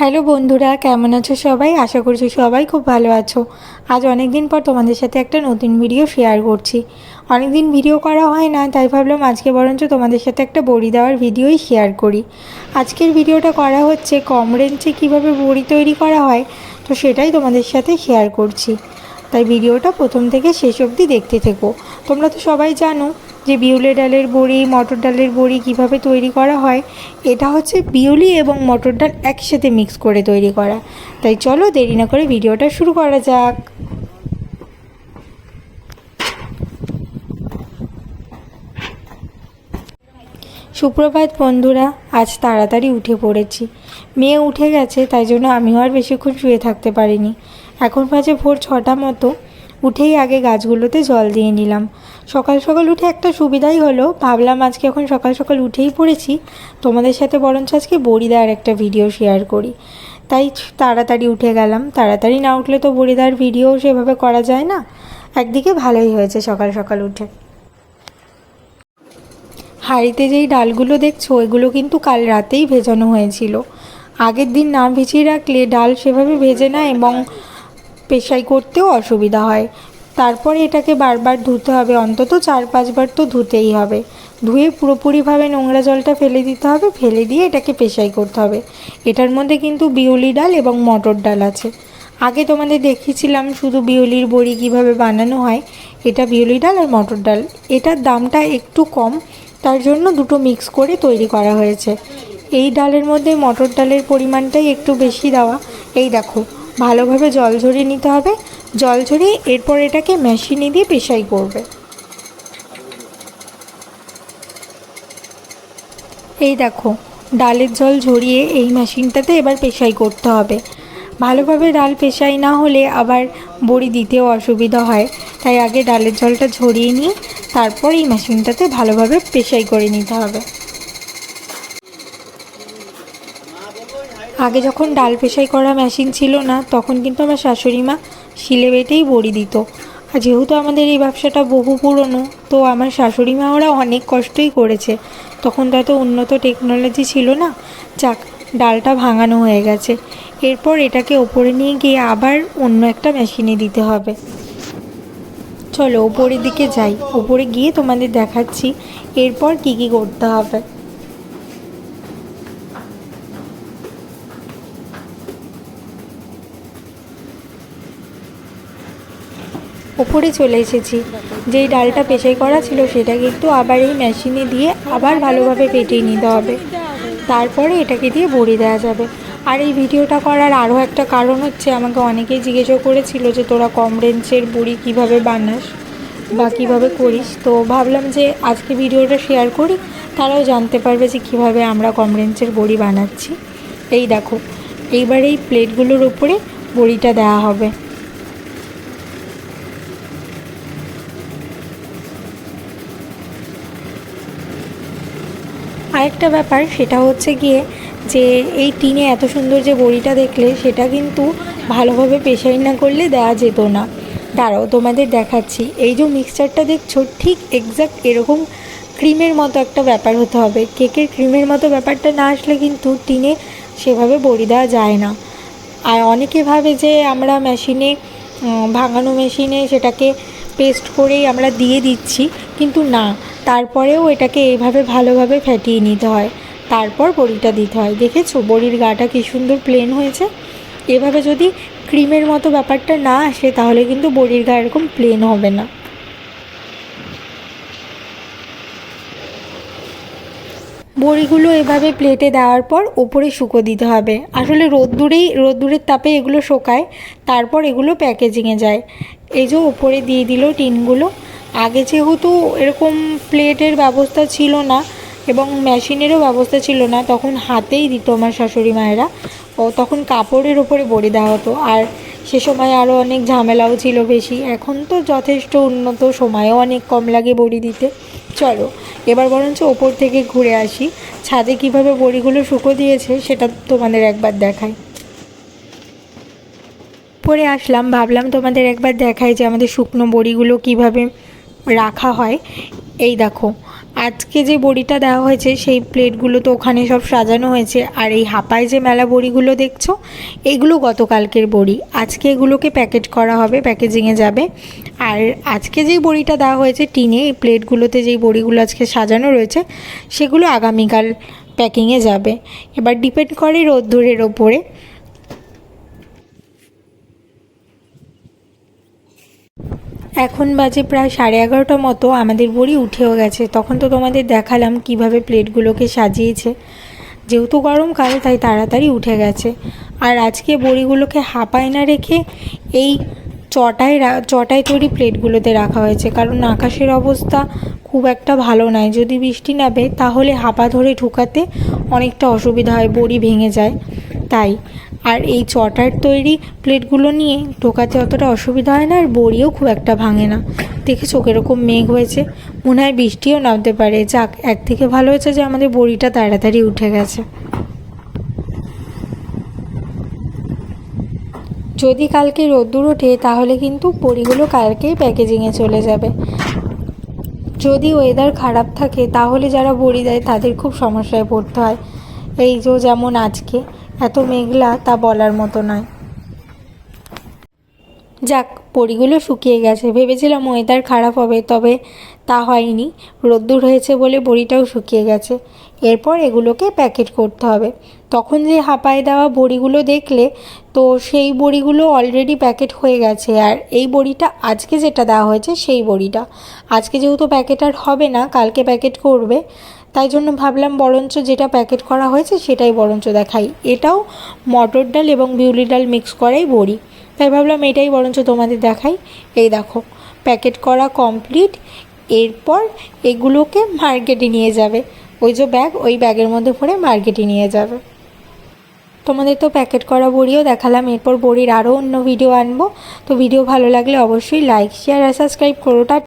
Hello বন্ধুরা, কেমন আছো সবাই? আশা করছি সবাই খুব ভালো আছো। আজ অনেক দিন পর তোমাদের সাথে একটা নতুন ভিডিও শেয়ার করছি। অনেক দিন ভিডিও করা হয় না, তাই ভাবলাম আজকে বরঞ্চ তোমাদের সাথে একটা বড়ি দেওয়ার ভিডিওই শেয়ার করি। আজকের ভিডিওটা করা হচ্ছে কম রেঞ্জে কীভাবে বড়ি তৈরি করা হয়, তো সেটাই তোমাদের সাথে শেয়ার করছি। তাই ভিডিওটা প্রথম থেকে শেষ অবধি দেখতে থেকো। তোমরা তো সবাই জানো যে বিউলি ডালের বড়ি, মটর ডালের বড়ি কীভাবে তৈরি করা হয়, এটা হচ্ছে বিউলি এবং মটর ডাল একসাথে মিক্স করে তৈরি করা। তাই চলো দেরি না করে ভিডিওটা শুরু করা যাক। সুপ্রভাত বন্ধুরা, আজ তাড়াতাড়ি উঠে পড়েছি। মেয়ে উঠে গেছে, তাই জন্য আমিও আর বেশিক্ষণ শুয়ে থাকতে পারিনি। এখন বাজে ভোর ছটা মতো। উঠেই আগে গাছগুলোতে জল দিয়ে নিলাম। সকাল সকাল উঠে একটা সুবিধাই হলো, ভাবলাম আজকে এখন সকাল সকাল উঠেই পড়েছি, তোমাদের সাথে বরঞ্চ আজকে বড়ি দেওয়ার একটা ভিডিও শেয়ার করি। তাই তাড়াতাড়ি উঠে গেলাম। তাড়াতাড়ি না উঠলে তো বড়ি দেওয়ার ভিডিও সেভাবে করা যায় না। একদিকে ভালোই হয়েছে সকাল সকাল উঠে। হাঁড়িতে যেই ডালগুলো দেখছ এগুলো কিন্তু কাল রাতেই ভেজানো হয়েছিল। আগের দিন না ভিজিয়ে রাখলে ডাল সেভাবে ভেজে না এবং পেশাই করতেও অসুবিধা হয়। তারপরে এটাকে বারবার ধুতে হবে, অন্তত চার পাঁচবার তো ধুতেই হবে। ধুয়ে পুরোপুরিভাবে নোংরা জলটা ফেলে দিতে হবে, ফেলে দিয়ে এটাকে পেশাই করতে হবে। এটার মধ্যে কিন্তু বিউলি ডাল এবং মটর ডাল আছে। আগে তোমাদের দেখিয়েছিলাম শুধু বিউলির বড়ি কীভাবে বানানো হয়, এটা বিউলি ডাল আর মটর ডাল। এটার দামটা একটু কম, তার জন্য দুটো মিক্স করে তৈরি করা হয়েছে। এই ডালের মধ্যে মটর ডালের পরিমাণটাই একটু বেশি দেওয়া। এই দেখো ভালোভাবে জল ঝরিয়ে নিতে হবে। জল ঝরিয়ে এরপর এটাকে মেশিনে দিয়ে পেশাই করবে। এই দেখো, ডালের জল ঝরিয়ে এই মেশিনটাতে এবার পেশাই করতে হবে। ভালোভাবে ডাল পেশাই না হলে আবার বড়ি দিতেও অসুবিধা হয়। তাই আগে ডালের জলটা ঝরিয়ে নিয়ে তারপর এই মেশিনটাতে ভালোভাবে পেশাই করে নিতে হবে। আগে যখন ডাল পেশাই করা মেশিন ছিল না, তখন কিন্তু আমার শাশুড়ি মা শিলে বেটেই বড়ি দিত। আর যেহেতু আমাদের এই ব্যবসাটা বহু পুরনো, তো আমার শাশুড়ি মা ওরা অনেক কষ্টই করেছে। তখন তো এত উন্নত টেকনোলজি ছিল না, যাক, ডালটা ভাঙানো হয়ে গেছে। এরপর এটাকে ওপরে নিয়ে গিয়ে আবার অন্য একটা মেশিনে দিতে হবে। চলো ওপরের দিকে যাই। ওপরে গিয়ে তোমাদের দেখাচ্ছি, এরপর কী কী করতে হবে। ওপরে চলে এসেছি। যেই ডালটা পেশাই করা ছিল সেটা কিন্তু আবার এই মেশিনে দিয়ে আবার ভালোভাবে পেটিয়ে নিতে হবে। তারপরে এটাকে দিয়ে বড়ি দেওয়া যাবে। আর এই ভিডিওটা করার আরও একটা কারণ হচ্ছে, আমাকে অনেকেই জিজ্ঞেসও করেছিল যে তোরা কম রেঞ্জের বড়ি কীভাবে বানাস বা কীভাবে করিস। তো ভাবলাম যে আজকে ভিডিওটা শেয়ার করি, তারাও জানতে পারবে যে কীভাবে আমরা কম রেঞ্জের বড়ি বানাচ্ছি। এই দেখো, এইবার এই প্লেটগুলোর উপরে বড়িটা দেওয়া হবে। আরেকটা ব্যাপার, সেটা হচ্ছে গিয়ে যে এই টিনে এত সুন্দর যে বড়িটা দেখলে, সেটা কিন্তু ভালোভাবে পেশাই না করলে দেওয়া যেত না। দাঁড়াও, তোমাদের দেখাচ্ছি। এই যে মিক্সচারটা দেখছ, ঠিক এক্স্যাক্ট এরকম ক্রিমের মতো একটা ব্যাপার হতে হবে। কেকের ক্রিমের মতো ব্যাপারটা না আসলে কিন্তু টিনে সেভাবে বড়ি দেওয়া যায় না। আর অনেকে ভাবে যে আমরা মেশিনে ভাঙানো মেশিনে সেটাকে পেস্ট করেই আমরা দিয়ে দিচ্ছি, কিন্তু না, তারপরেও এটাকে এইভাবে ভালোভাবে ফ্যাটিয়ে নিতে হয়। তারপর বড়িটা দিতে হয়। দেখেছ? বড়ির গাটা কী সুন্দর প্লেন হয়েছে? এভাবে যদি ক্রিমের মতো ব্যাপারটা না আসে, তাহলে কিন্তু বড়ির গা এরকম প্লেন হবে না। বড়িগুলো এভাবে প্লেটে দেওয়ার পর ওপরে শুকো দিতে হবে। আসলে রোদ্দুরেই, রোদ্দুরের তাপে এগুলো শোকায়, তারপর এগুলো প্যাকেজিংয়ে যায়। এই যে ওপরে দিয়ে দিল টিনগুলো, আগে যেহেতু এরকম প্লেটের ব্যবস্থা ছিল না এবং মেশিনেরও ব্যবস্থা ছিল না, তখন হাতেই দিত আমার শাশুড়ি মায়েরা। ও তখন কাপড়ের ওপরে বড়ি দেওয়া হতো। আর সে সময় আরও অনেক ঝামেলাও ছিল বেশি। এখন তো যথেষ্ট উন্নত, সময়ও অনেক কম লাগে বড়ি দিতে। চলো, এবার বরঞ্চ ওপর থেকে ঘুরে আসি। ছাদে কীভাবে বড়িগুলো শুকো দিয়েছে, সেটা তোমাদের একবার দেখাই। পরে আসলাম, ভাবলাম তোমাদের একবার দেখাই যে আমাদের শুকনো বড়িগুলো কীভাবে রাখা হয়। এই দেখো, আজকে যে বড়িটা দেওয়া হয়েছে সেই প্লেটগুলো তো ওখানে সব সাজানো হয়েছে। আর এই হাপায় যে মেলা বড়িগুলো দেখছ, এগুলো গতকালকের বড়ি। আজকে এগুলোকে প্যাকেট করা হবে, প্যাকেজিংয়ে যাবে। আর আজকে যেই বড়িটা দেওয়া হয়েছে টিনে, এই প্লেটগুলোতে যেই বড়িগুলো আজকে সাজানো রয়েছে, সেগুলো আগামীকাল প্যাকিংয়ে যাবে। এবার ডিপেন্ড করে রোদ্দুরের ওপরে। এখন বাজে প্রায় সাড়ে এগারোটা মতো, আমাদের বড়ি উঠেও গেছে। তখন তো তোমাদের দেখালাম কীভাবে প্লেটগুলোকে সাজিয়েছে। যেহেতু গরমকাল তাই তাড়াতাড়ি উঠে গেছে। আর আজকে বড়িগুলোকে হাঁপায় না রেখে এই চটায় চটায় তৈরি প্লেটগুলোতে রাখা হয়েছে। কারণ আকাশের অবস্থা খুব একটা ভালো নয়। যদি বৃষ্টি নামে, তাহলে হাঁপা ধরে ঢুকাতে অনেকটা অসুবিধা হয়, বড়ি ভেঙে যায়। তাই আর এই চটার তৈরি প্লেটগুলো নিয়ে ঢোকাতে অতটা অসুবিধা হয় না, আর বড়িও খুব একটা ভাঙে না। দেখেছ কীরকম মেঘ হয়েছে? মনে হয় বৃষ্টিও নামতে পারে। যাক একদিকে ভালো হয়েছে যে আমাদের বড়িটা তাড়াতাড়ি উঠে গেছে। যদি কালকে রোদ্দুর ওঠে, তাহলে কিন্তু বড়িগুলো কালকেই প্যাকেজিংয়ে চলে যাবে। যদি ওয়েদার খারাপ থাকে, তাহলে যারা বড়ি দেয়, তাদের খুব সমস্যায় পড়তে হয়। এই যে যেমন আজকে এত মেঘলা তা বলার মতো নয়। যাক বড়িগুলো শুকিয়ে গেছে। ভেবেছিলাম ওয়েদার খারাপ হবে, তবে তা হয়নি। রোদ্দুর হয়েছে বলে বড়িটাও শুকিয়ে গেছে। এরপর এগুলোকে প্যাকেট করতে হবে। তখন যে হাঁপায় দেওয়া বড়িগুলো দেখলে তো সেই বড়িগুলো অলরেডি প্যাকেট হয়ে গেছে। আর এই বড়িটা আজকে যেটা দেওয়া হয়েছে সেই বড়িটা। আজকে যেহেতু প্যাকেট আর হবে না, কালকে প্যাকেট করবে। তাই জন্য ভাবলাম বরঞ্চ যেটা প্যাকেট করা হয়েছে সেটাই বরঞ্চ দেখাই। এটাও মটর ডাল এবং বিউলি ডাল মিক্স করাই বড়ি। তাই ভাবলাম এটাই বরঞ্চ তোমাদের দেখাই। এই দেখো প্যাকেট করা কমপ্লিট এরপর এগুলোকে মার্কেটে নিয়ে যাবে। ওই যে ব্যাগ ওই ব্যাগের মধ্যে ভরে মার্কেটে নিয়ে যাবে। তোমাদের তো প্যাকেট করা বড়িও দেখালাম, এরপর বড়ির আরও অন্য ভিডিও আনব। তো ভিডিও ভালো লাগলে অবশ্যই লাইক শেয়ার আর সাবস্ক্রাইব করো। টা